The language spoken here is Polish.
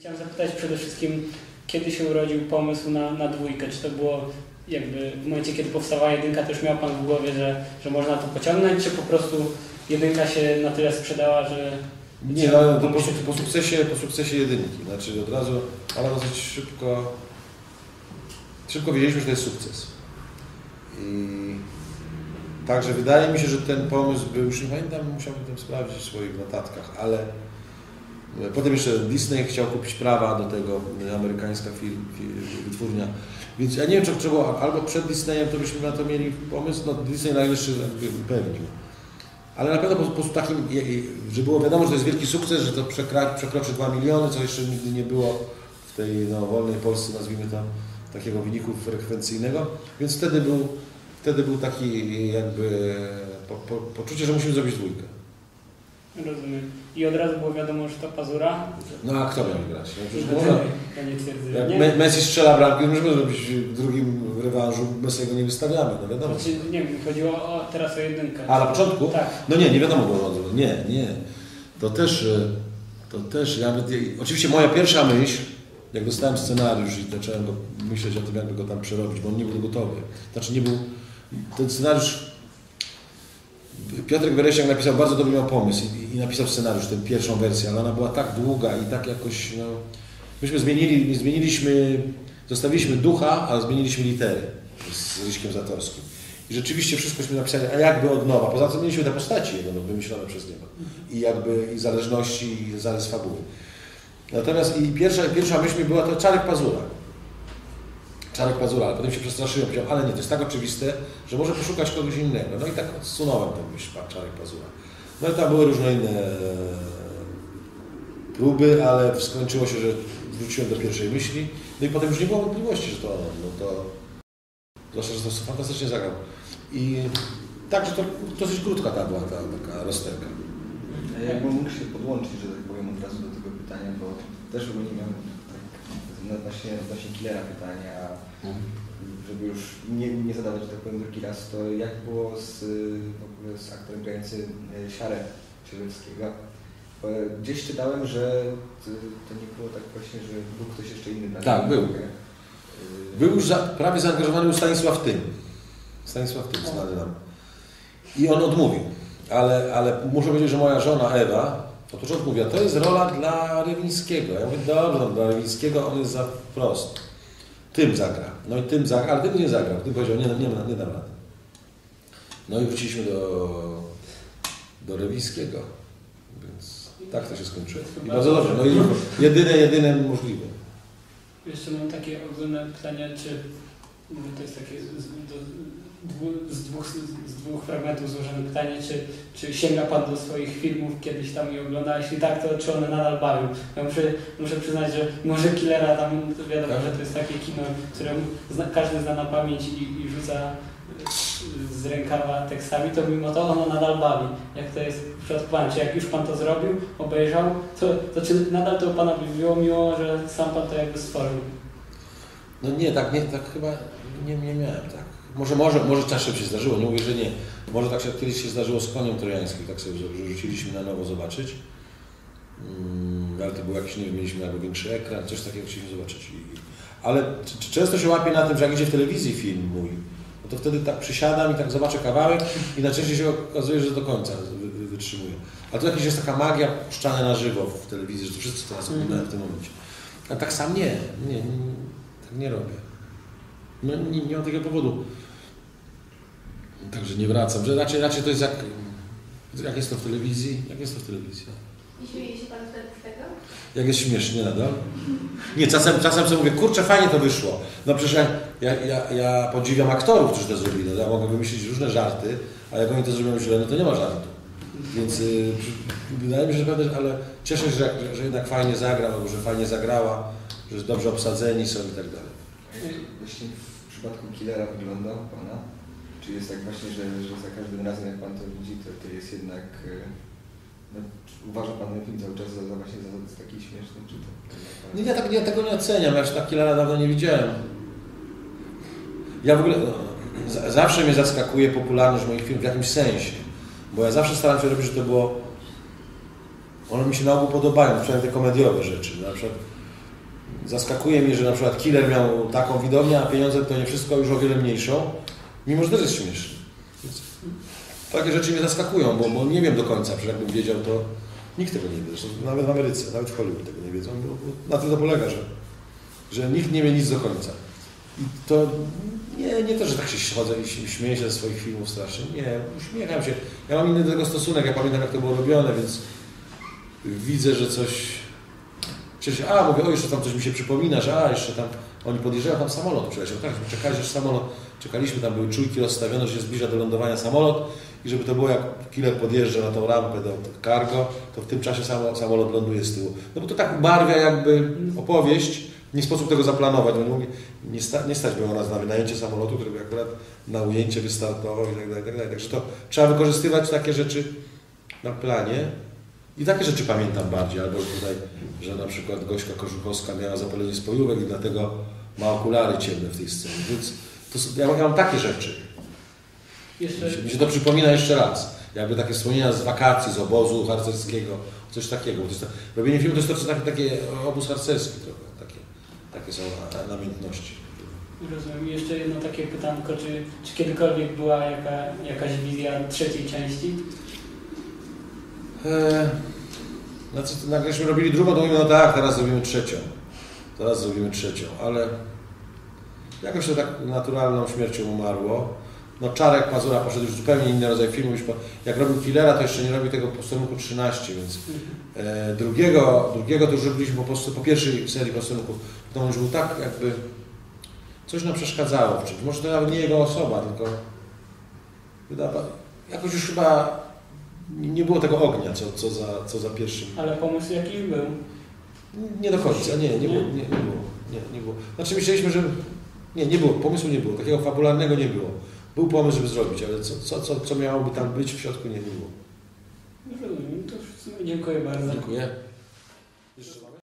Chciałem zapytać przede wszystkim, kiedy się urodził pomysł na, na dwójkę? Czy to było jakby w momencie, kiedy powstała jedynka, to już miał Pan w głowie, że, że można to pociągnąć, czy po prostu jedynka się na tyle sprzedała, że... Nie, no, to po, po, sukcesie, po sukcesie jedynki, znaczy od razu, ale dosyć szybko, szybko wiedzieliśmy, że to jest sukces. I także wydaje mi się, że ten pomysł był, już nie pamiętam, musiałbym to sprawdzić w swoich notatkach, ale Potem jeszcze Disney chciał kupić prawa do tego, amerykańska firma, wytwórnia. Więc ja nie wiem, czy, albo przed Disneyem to byśmy na to mieli pomysł, no Disney najlepszy upewnił. Ale na pewno po prostu takim, że było wiadomo, że to jest wielki sukces, że to przekroczy 2 miliony, co jeszcze nigdy nie było w tej no, wolnej Polsce, nazwijmy to, takiego wyniku frekwencyjnego. Więc wtedy był, wtedy był taki jakby po, po, poczucie, że musimy zrobić dwójkę. Rozumiem. I od razu było wiadomo, że to Pazura? No a kto miał grać? No, nie twierdzę, jak nie. Messi strzela bramkę, możemy zrobić w drugim rewanżu, Messiego nie wystawiamy, no wiadomo. Znaczy, nie wiem, chodziło o, teraz o jedynkę. A na początku? Tak. No nie, nie wiadomo było. Nie, nie. To też, e, to też, ja, oczywiście moja pierwsza myśl, jak dostałem scenariusz i zacząłem go myśleć o tym, jakby go tam przerobić, bo on nie był gotowy. Znaczy nie był, ten scenariusz Piotrek Weresiak napisał bardzo dobry miał pomysł i, napisał scenariusz, tę pierwszą wersję, ale ona była tak długa i tak jakoś, no, myśmy zmienili, zmieniliśmy, zostawiliśmy ducha, a zmieniliśmy litery z Ryśkiem Zatorskim. I rzeczywiście wszystkośmy napisali, a jakby od nowa. Poza tym mieliśmy te postaci jego no, wymyślone przez niego. I jakby i zależności, i zarys fabuły. Natomiast i pierwsza, pierwsza myśl mi była to Czarek Pazura. Czarek Pazura, ale potem się przestraszyłem, powiedziałem, ale nie, to jest tak oczywiste, że może poszukać kogoś innego. No i tak odsunąłem tę myśl, Czarek Pazura. No i tam były różne inne e, próby, ale skończyło się, że wróciłem do pierwszej myśli. No i potem już nie było wątpliwości, że to. No to, zwłaszcza, że to fantastycznie zagrał. I także to dosyć krótka ta była ta taka rozterka. Jakbym mógł się podłączyć, że tak powiem, od razu do tego pytania, bo też ogólnie miałem odnośnie, odnośnie killera pytania, mhm. żeby już nie, nie zadawać, że tak powiem, drugi raz, to jak było z, z aktorem grającym e, Siarę Czerweckiego? Gdzieś czytałem, że to nie było tak właśnie, że był ktoś jeszcze inny na Tak, był. Był już za, prawie zaangażowany u Stanisław Tym. Stanisław Tym znany nam. I on odmówił. Ale, ale muszę powiedzieć, że moja żona Ewa, Otóż on mówi, to jest rola dla Rewińskiego. Ja mówię, dobrze, no, dla Rewińskiego on jest za prosty. Tym zagra. No i tym zagra, ale tego nie zagrał. Tym powiedział, nie, nie, nie, nie dam rady. No i wróciliśmy do, do Rewińskiego. Więc tak to się skończyło. I bardzo dobrze. No i jedyne, jedyne możliwe. Jeszcze mam takie ogólne pytanie, czy to jest takie z dwóch, z dwóch fragmentów złożone pytanie, czy, czy sięga Pan do swoich filmów kiedyś tam i ogląda? Jeśli tak, to czy one nadal bawią? Ja muszę, muszę przyznać, że może Killera tam wiadomo, że to jest takie kino, które zna, każdy zna na pamięć i, i rzuca e, z rękawa tekstami, to mimo to ono nadal bawi. Jak to jest w przypadku Pana? Czy jak już Pan to zrobił, obejrzał, to, to czy nadal to Pana bawiło, mimo że sam Pan to jakby stworzył? No nie, tak, nie, tak chyba nie, nie miałem tak. Może, może, może czasem się zdarzyło, nie mówię, że nie. Może tak się kiedyś się zdarzyło z koniem trojańskim, tak sobie rzuciliśmy na nowo zobaczyć. Hmm, ale to był jakiś, nie wiem, mieliśmy jakby większy ekran, coś takiego chcieliśmy zobaczyć. Ale często się łapię na tym, że jak idzie w telewizji film mój, no to wtedy tak przysiadam i tak zobaczę kawałek i najczęściej się okazuje, że do końca wytrzymuję. A to jakaś jest taka magia puszczana na żywo w telewizji, że to wszyscy teraz oglądają w tym momencie. A tak sam nie, nie tak nie robię. No, nie, nie mam takiego powodu. Także nie wracam. Że raczej, raczej to jest jak, jak jest to w telewizji. Jak jest to w telewizji. I śmieje się Pan wtedy z tego? Jak jest śmiesznie nadal? Nie, czasem, czasem sobie mówię, kurczę, fajnie to wyszło. No przecież ja, ja, ja podziwiam aktorów, którzy to zrobili. No, ja mogę wymyślić różne żarty, a jak oni to zrobią źle, no to nie ma żartu. Więc y, wydaje mi się, że pewnie, ale cieszę się, że, że, jednak fajnie zagrał, albo że fajnie zagrała, że dobrze obsadzeni są i tak dalej. Właśnie w przypadku Killera wygląda Pana? Czy jest tak właśnie, że, że za każdym razem jak Pan to widzi, to, to jest jednak... E, no, uważa Pan ten film cały czas za, za właśnie za, za taki śmieszny, czy to... Nie, ja, tak, ja tego nie oceniam, ja już tak Killera dawno nie widziałem. Ja w ogóle... No, zawsze mnie zaskakuje popularność moich filmów w jakimś sensie. Bo ja zawsze staram się robić, żeby to było... One mi się na ogół podobają, przynajmniej te komediowe rzeczy. Na przykład Zaskakuje mnie, że na przykład Killer miał taką widownię, a pieniądze to nie wszystko, już o wiele mniejszą, mimo że też jest śmieszny. Takie rzeczy mnie zaskakują, bo, bo nie wiem do końca, przecież jakbym wiedział, to nikt tego nie wie. Nawet w Ameryce, nawet w Hollywood tego nie wiedzą, bo, bo na tym to polega, że, że nikt nie wie nic do końca. I to nie, nie to, że tak się chodzę i śmieję się ze swoich filmów strasznie. Nie, uśmiecham się. Ja mam inny do tego stosunek, ja pamiętam jak to było robione, więc widzę, że coś... Przecież, a mówię, o jeszcze tam coś mi się przypomina, że a jeszcze tam oni podjeżdżają, tam samolot przyleciał. Tak, czekali, że samolot, czekaliśmy, tam były czujki rozstawione, że się zbliża do lądowania samolot i żeby to było jak killer podjeżdża na tą rampę do cargo, to w tym czasie samo- samolot ląduje z tyłu. No bo to tak ubarwia jakby opowieść, nie sposób tego zaplanować. No, mówię, nie, sta, nie stać było nas na wynajęcie samolotu, który by akurat na ujęcie wystartował i tak dalej, tak dalej. Także to trzeba wykorzystywać takie rzeczy na planie. I takie rzeczy pamiętam bardziej, albo tutaj, że na przykład Gośka Kożuchowska miała zapalenie spojówek i dlatego ma okulary ciemne w tej scenie. Więc to, są- ja, ja mam takie rzeczy. Jeszcze Mi się, mi się to przypomina jeszcze raz. Jakby takie wspomnienia z wakacji, z obozu harcerskiego, coś takiego. To jest robienie filmu to jest to, takie, takie obóz harcerski trochę. Takie, takie są na- namiętności. rozumiem. Jeszcze jedno takie pytanko, czy, czy kiedykolwiek była jaka, jakaś wizja trzeciej części? Eee, znaczy, nagleśmy robili drugą, to mówimy, no tak, teraz zrobimy trzecią. Teraz zrobimy trzecią, ale jakoś to tak naturalną śmiercią umarło. No Czarek Mazura poszedł już zupełnie inny rodzaj filmu. Już po, jak robił Killera, to jeszcze nie robi tego posterunku 13, więc e, drugiego, drugiego to już robiliśmy po prostu po pierwszej serii posterunków. To już był tak jakby coś nam przeszkadzało w czymś. Może to nawet nie jego osoba, tylko wydawa, jakoś już chyba nie było tego ognia, co, co, za, co za pierwszym. Ale pomysł jakiś był. Nie do końca, nie, nie było. Nie, nie było, nie, nie było. Znaczy myśleliśmy, że nie, nie było, pomysłu nie było, takiego fabularnego nie było. Był pomysł, żeby zrobić, ale co, co, co, co miałoby tam być w środku, nie, nie było. Rozumiem. To wszystko. Dziękuję bardzo. Dziękuję.